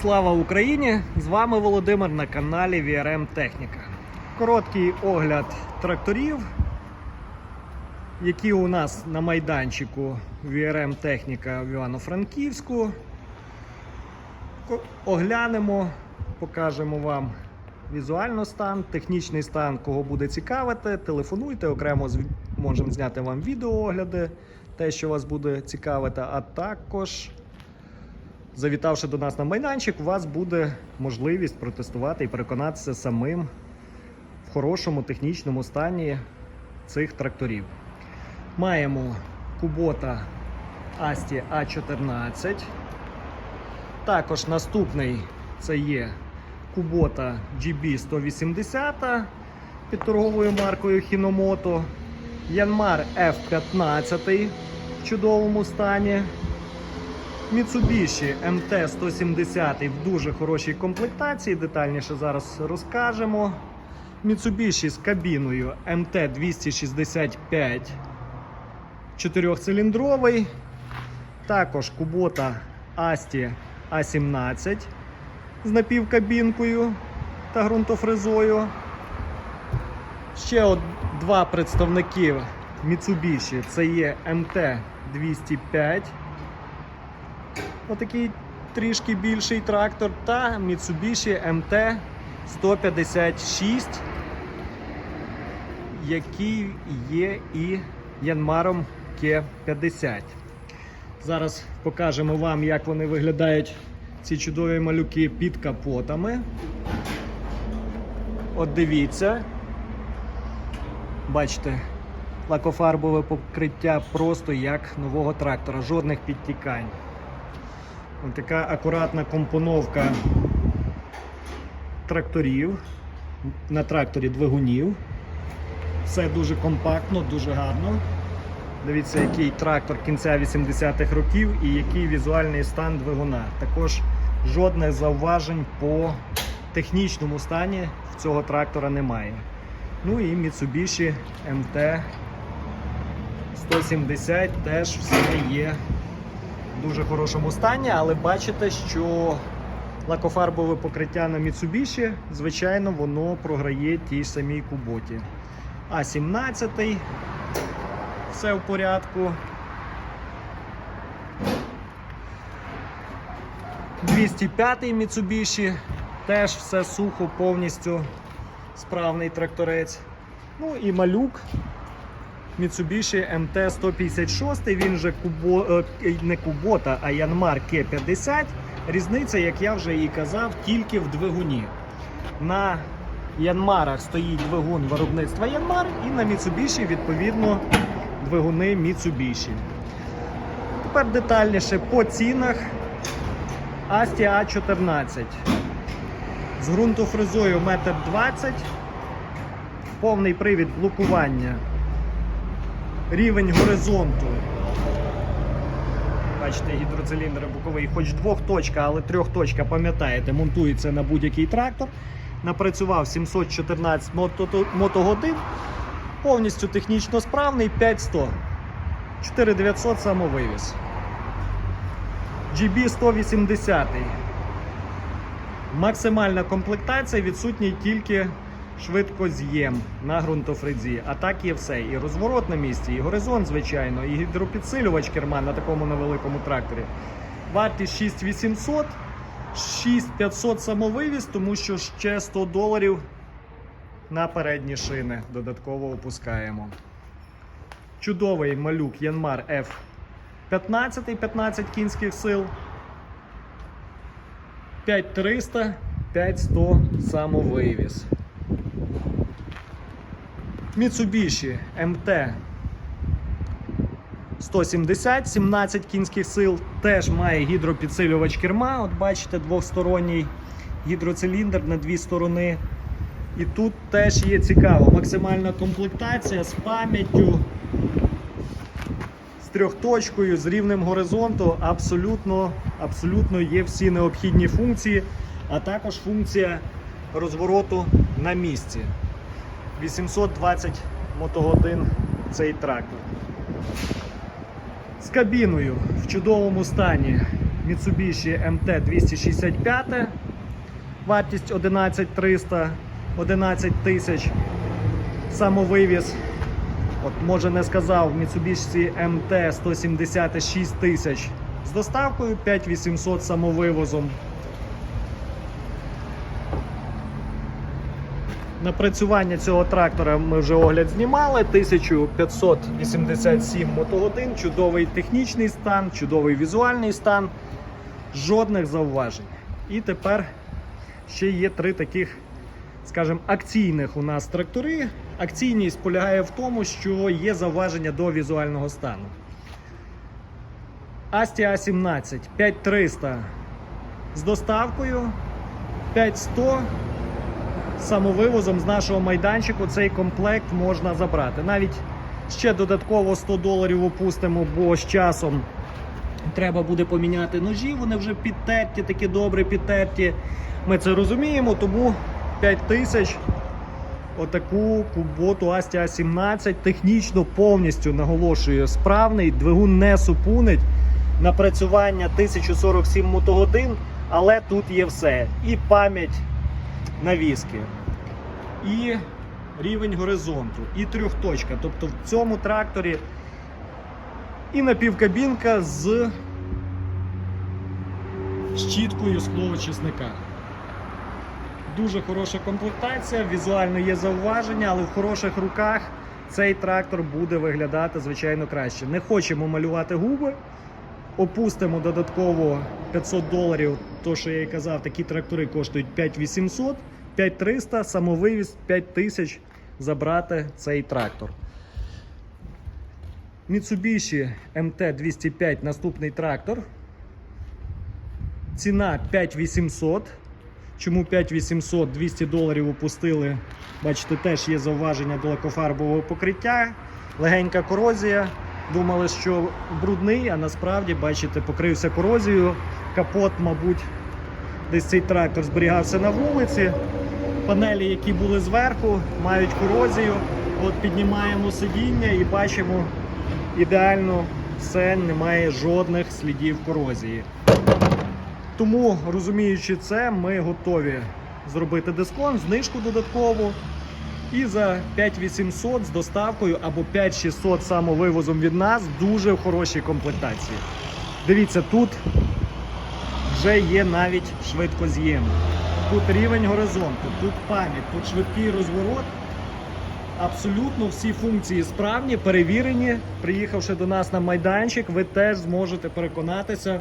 Слава Україні! З вами Володимир на каналі VRM Техніка. Короткий огляд тракторів, які у нас на майданчику VRM Техніка в Івано-Франківську. Оглянемо, покажемо вам візуально стан, технічний стан, кого буде цікавити. Телефонуйте, окремо можемо зняти вам відеоогляди, те, що вас буде цікавити, а також. Завітавши до нас на майданчик, у вас буде можливість протестувати і переконатися самим в хорошому технічному стані цих тракторів. Маємо Кубота Асті А14. Також наступний це є Кубота GB180 під торговою маркою Hinomoto. Янмар F15 в чудовому стані. Mitsubishi MT-170 в дуже хорошій комплектації, детальніше зараз розкажемо. Mitsubishi з кабіною MT-265 чотирьохциліндровий. Також Kubota Asti A17 з напівкабінкою та ґрунтофрезою. Ще от два представники Mitsubishi це є MT-205 отакий трішки більший трактор, та Mitsubishi MT-156, який є і Янмаром К50. Зараз покажемо вам, як вони виглядають ці чудові малюки під капотами. От дивіться. Бачите, лакофарбове покриття просто як нового трактора, жодних підтікань. Ось така акуратна компоновка тракторів. На тракторі двигунів. Все дуже компактно, дуже гарно. Дивіться, який трактор кінця 80-х років і який візуальний стан двигуна. Також жодних зауважень по технічному стані в цього трактора немає. Ну і Mitsubishi MT 170 теж все є дуже хорошому стані, але бачите, що лакофарбове покриття на Mitsubishi, звичайно, воно програє тій самій куботі. А17 все в порядку. 205-й Mitsubishi, теж все сухо, повністю справний тракторець. Ну і малюк Mitsubishi MT-156, він же Кубо, е, не Кубота, а Янмар К50. Різниця, як я вже і казав, тільки в двигуні. На Янмарах стоїть двигун виробництва Янмар, і на Mitsubishi, відповідно, двигуни Mitsubishi. Тепер детальніше по цінах Asti A14. З ґрунтофрезою 1,20 м, повний привід блокування рівень горизонту. Бачите, гідроциліндр боковий, хоч двохточка, але трьохточка, пам'ятаєте, монтується на будь-який трактор. Напрацював 714 мото- мотогодин, повністю технічно справний, 5100. 4900 самовивіз. GB 180. Максимальна комплектація відсутній тільки швидкоз'єм на ґрунтофрезі. А так є все. І розворот на місці, і горизонт, звичайно, і гідропідсилювач керма на такому невеликому тракторі. Вартість 6800, 6500 самовивіз, тому що ще 100 доларів на передні шини додатково опускаємо. Чудовий малюк Янмар F15, 15 кінських сил. 5300, 5100 самовивіз. Mitsubishi MT 170, 17 кінських сил, теж має гідропідсилювач керма. От бачите, двохсторонній гідроциліндр на дві сторони. І тут теж є цікаво. Максимальна комплектація з пам'яттю, з трьохточкою, з рівнем горизонту. Абсолютно, абсолютно є всі необхідні функції, а також функція розвороту на місці. 820 мотогодин цей трактор. З кабіною в чудовому стані. Mitsubishi MT 265, вартість 11300, 11 тисяч. Самовивіз. От, може не сказав, Mitsubishi MT 176 тисяч з доставкою 5800 самовивозом. Напрацювання цього трактора ми вже огляд знімали. 1587 мотогодин, чудовий технічний стан, чудовий візуальний стан, жодних зауважень. І тепер ще є три таких, скажімо, акційних у нас трактори. Акційність полягає в тому, що є зауваження до візуального стану. A 17 5300 з доставкою 5100 самовивозом з нашого майданчику цей комплект можна забрати. Навіть ще додатково 100 доларів опустимо, бо з часом треба буде поміняти ножі. Вони вже підтерті, такі добре підтерті. Ми це розуміємо, тому 5 тисяч. Отаку куботу Astia a 17 технічно повністю наголошую справний, двигун не супунить. Напрацювання 1047 мотогодин, але тут є все. І пам'ять навіски, і рівень горизонту, і трьохточка. Тобто в цьому тракторі і напівкабінка з щіткою скловочисника. Дуже хороша комплектація, візуально є зауваження, але в хороших руках цей трактор буде виглядати звичайно краще. Не хочемо малювати губи. Опустимо додатково 500 доларів. То, що я і казав, такі трактори коштують 5800, 5300, самовивіз 5000 забрати цей трактор. Mitsubishi MT205 наступний трактор. Ціна 5800. Чому 5800 200 доларів опустили? Бачите, теж є зауваження до лакофарбового покриття, легенька корозія. Думали, що брудний, а насправді, бачите, покрився корозією. Капот, мабуть, десь цей трактор зберігався на вулиці. Панелі, які були зверху, мають корозію. От піднімаємо сидіння і бачимо ідеально все, немає жодних слідів корозії. Тому, розуміючи це, ми готові зробити дисконт, знижку додаткову. І за 5800 з доставкою або 5600 самовивозом від нас дуже в хорошій комплектації. Дивіться, тут вже є навіть швидкоз'єм. Тут рівень горизонту, тут пам'ять, тут швидкий розворот. Абсолютно всі функції справні, перевірені. Приїхавши до нас на майданчик, ви теж зможете переконатися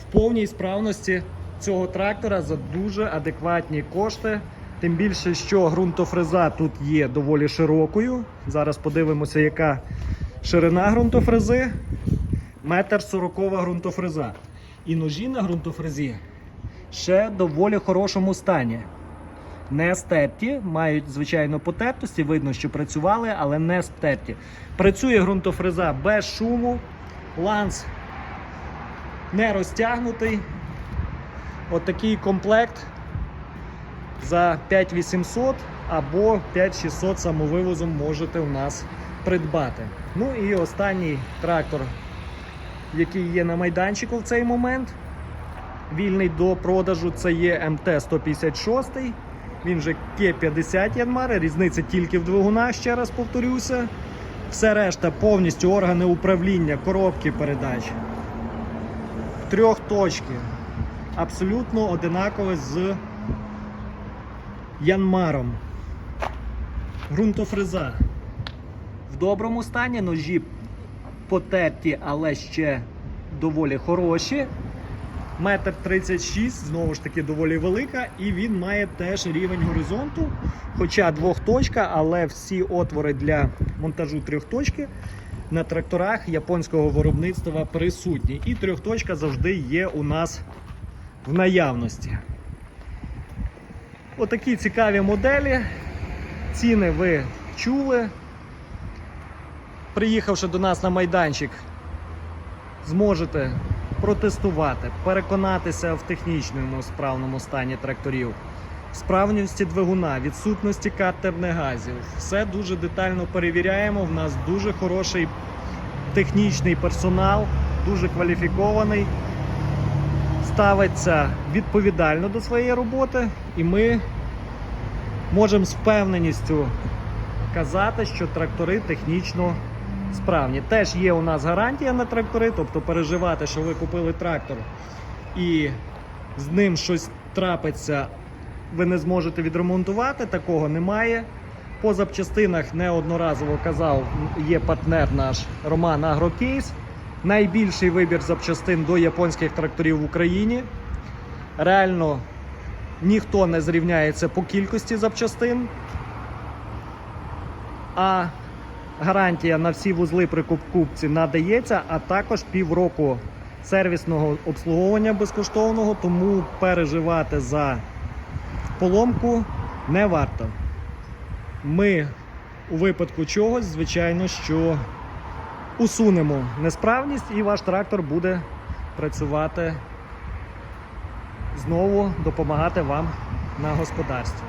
в повній справності цього трактора за дуже адекватні кошти. Тим більше, що ґрунтофреза тут є доволі широкою. Зараз подивимося, яка ширина ґрунтофрези. Метр сорокова ґрунтофреза. І ножі на ґрунтофрезі ще доволі хорошому стані. Не стерті, мають звичайно потертості, видно, що працювали, але не стерті. Працює ґрунтофреза без шуму, ланц не розтягнутий. Отакий комплект за 5800 або 5600 самовивозом можете у нас придбати. Ну і останній трактор, який є на майданчику в цей момент, вільний до продажу, це є МТ-156. Він же К50 Янмари, різниця тільки в двигунах, ще раз повторюся. Все решта повністю органи управління, коробки передач. Трьох точки. Абсолютно одинакове з Янмаром. Грунтофреза. В доброму стані ножі потерті, але ще доволі хороші. Метр 36, знову ж таки, доволі велика, і він має теж рівень горизонту. Хоча двохточка, але всі отвори для монтажу трьохточки на тракторах японського виробництва присутні. І трьохточка завжди є у нас в наявності. Отакі цікаві моделі. Ціни ви чули. Приїхавши до нас на майданчик, зможете протестувати, переконатися в технічному справному стані тракторів, справності двигуна, відсутності катерних газів. Все дуже детально перевіряємо. В нас дуже хороший технічний персонал, дуже кваліфікований. Ставиться відповідально до своєї роботи, і ми можемо з впевненістю казати, що трактори технічно справні. Теж є у нас гарантія на трактори, тобто переживати, що ви купили трактор і з ним щось трапиться, ви не зможете відремонтувати, такого немає. По запчастинах неодноразово казав, є партнер наш Роман Агрокейс. Найбільший вибір запчастин до японських тракторів в Україні. Реально ніхто не зрівняється по кількості запчастин. А гарантія на всі вузли при покупці надається, а також півроку сервісного обслуговування безкоштовного, тому переживати за поломку не варто. Ми у випадку чогось, звичайно, що усунемо несправність і ваш трактор буде працювати знову, допомагати вам на господарстві.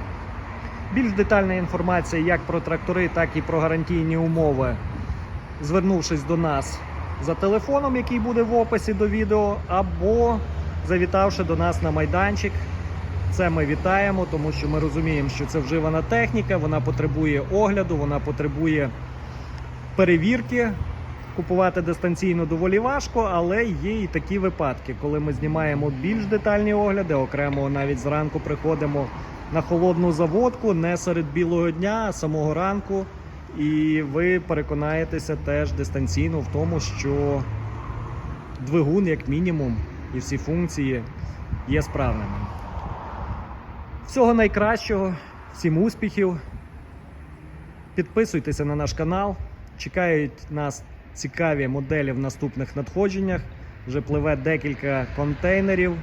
Більш детальна інформація як про трактори, так і про гарантійні умови, звернувшись до нас за телефоном, який буде в описі до відео, або завітавши до нас на майданчик. Це ми вітаємо, тому що ми розуміємо, що це вживана техніка, вона потребує огляду, вона потребує перевірки. Купувати дистанційно доволі важко, але є і такі випадки, коли ми знімаємо більш детальні огляди, окремо навіть зранку приходимо на холодну заводку, не серед білого дня, а самого ранку. І ви переконаєтеся теж дистанційно в тому, що двигун, як мінімум, і всі функції є справними. Всього найкращого, всім успіхів. Підписуйтеся на наш канал. Чекають нас цікаві моделі в наступних надходженнях. Вже пливе декілька контейнерів.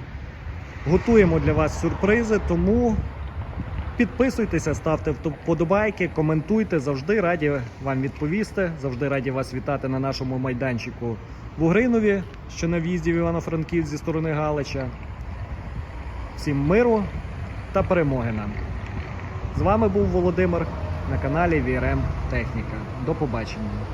Готуємо для вас сюрпризи, тому підписуйтеся, ставте вподобайки, коментуйте. Завжди раді вам відповісти. Завжди раді вас вітати на нашому майданчику в Угринові, що на в'їзді в Івано-Франківськ зі сторони Галича. Всім миру та перемоги нам. З вами був Володимир на каналі VRM Техніка. До побачення.